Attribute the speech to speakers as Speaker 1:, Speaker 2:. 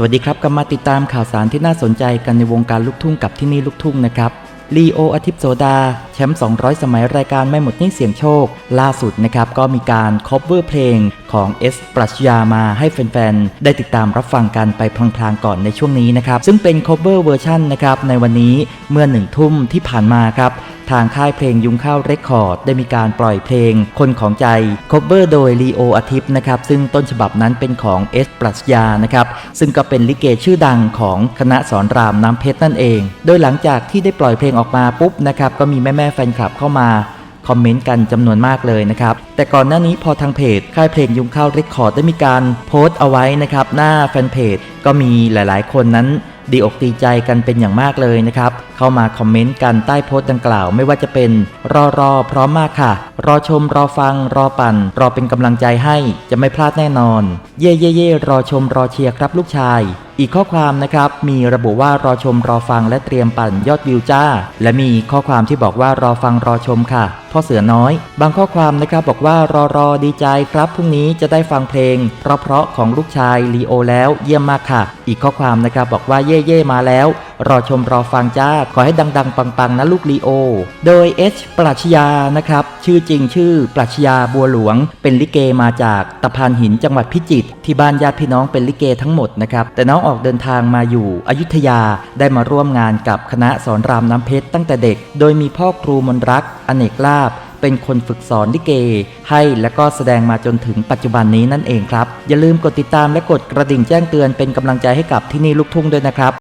Speaker 1: สวัสดีครับกลับมาติดตามข่าวสารที่น่าสนใจกันในวงการลูกทุ่งกับที่นี่ลูกทุ่งนะครับลีโออาทิตย์โสดา แชมป์ 200 สมัยรายการไม่หมดนี่เสียงโชค ล่าสุดนะครับ ก็มีการคอ v เวอร์เพลงของเอสปรัชญามาให้แฟน ๆ ได้ติดตามรับฟังกันไปพลางๆก่อนในช่วงนี้นะครับ ซึ่งเป็นคอ v เวอร์เวอร์ชันนะครับ ในวันนี้เมื่อหนึ่งทุ่มที่ผ่านมาครับ ทางค่ายเพลงยุงข้าวเรคคอร์ดได้มีการปล่อยเพลง คนของใจคบเ e อร์โดยลีโออาทิตย์นะครับซึ่งต้นฉบับนั้นเป็นของเอสปรัชญานะครับซึ่งก็เป็นลิเกชื่อดังของคณะสอนรามน้ำเพชรนั่นเอง โดยหลังจากที่ได้ปล่อยเพลงออกมาปุ๊บนะครับก็มีแม่ๆแฟนคลับเข้ามาคอมเมนต์กันจำนวนมากเลยนะครับ แต่ก่อนหน้านี้พอทางเพจ ค่ายเพลงยุงข้าวเรคคอร์ดได้มีการโพสต์เอาไว้นะครับ หน้าแฟนเพจก็มีหลายๆ คนนั้น ดีอกดีใจกันเป็นอย่างมากเลยนะครับ เข้ามาคอมเมนต์กันใต้โพสต์ดังกล่าวไม่ว่าจะเป็นรอรอพร้อมมากค่ะ รอชมรอฟัง รอปั่น รอเป็นกำลังใจให้จะไม่พลาดแน่นอน เย่เย่เย่รอชมรอเชียร์ครับลูกชาย อีกข้อความนะครับ มีระบุว่ารอชมรอฟังและเตรียมปั่นยอดวิวจ้า และมีข้อความที่บอกว่ารอฟังรอชมค่ะพ่อเสือน้อย บางข้อความนะครับบอกว่ารอรอดีใจครับพรุ่งนี้จะได้ฟังเพลง เพราะๆของลูกชายลีโอแล้วเยี่ยมมากค่ะ อีกข้อความนะครับบอกว่าเย่เย่มาแล้ว รอชมรอฟังจ้า ขอให้ดัง ๆ ปัง ๆ นะลูกลีโอ โดยเอชปรัชญานะครับ ชื่อจริงชื่อปรัชญาบัวหลวง เป็นลิเกมาจากตะพานหินจังหวัดพิจิตรที่บ้านญาติพี่น้องเป็นลิเกทั้งหมดนะครับแต่น้องออกเดินทางมาอยู่อยุธยาได้มาร่วมงานกับคณะสอนรามน้ำเพชรตั้งแต่เด็ก โดยมีพ่อครูมนรักอเนกลาบเป็นคนฝึกสอนลิเก ให้และก็แสดงมาจนถึงปัจจุบันนี้นั่นเองครับ อย่าลืมกดติดตามและกดกระดิ่งแจ้งเตือนเป็นกำลังใจให้กับที่นี่ลูกทุ่งด้วยนะครับ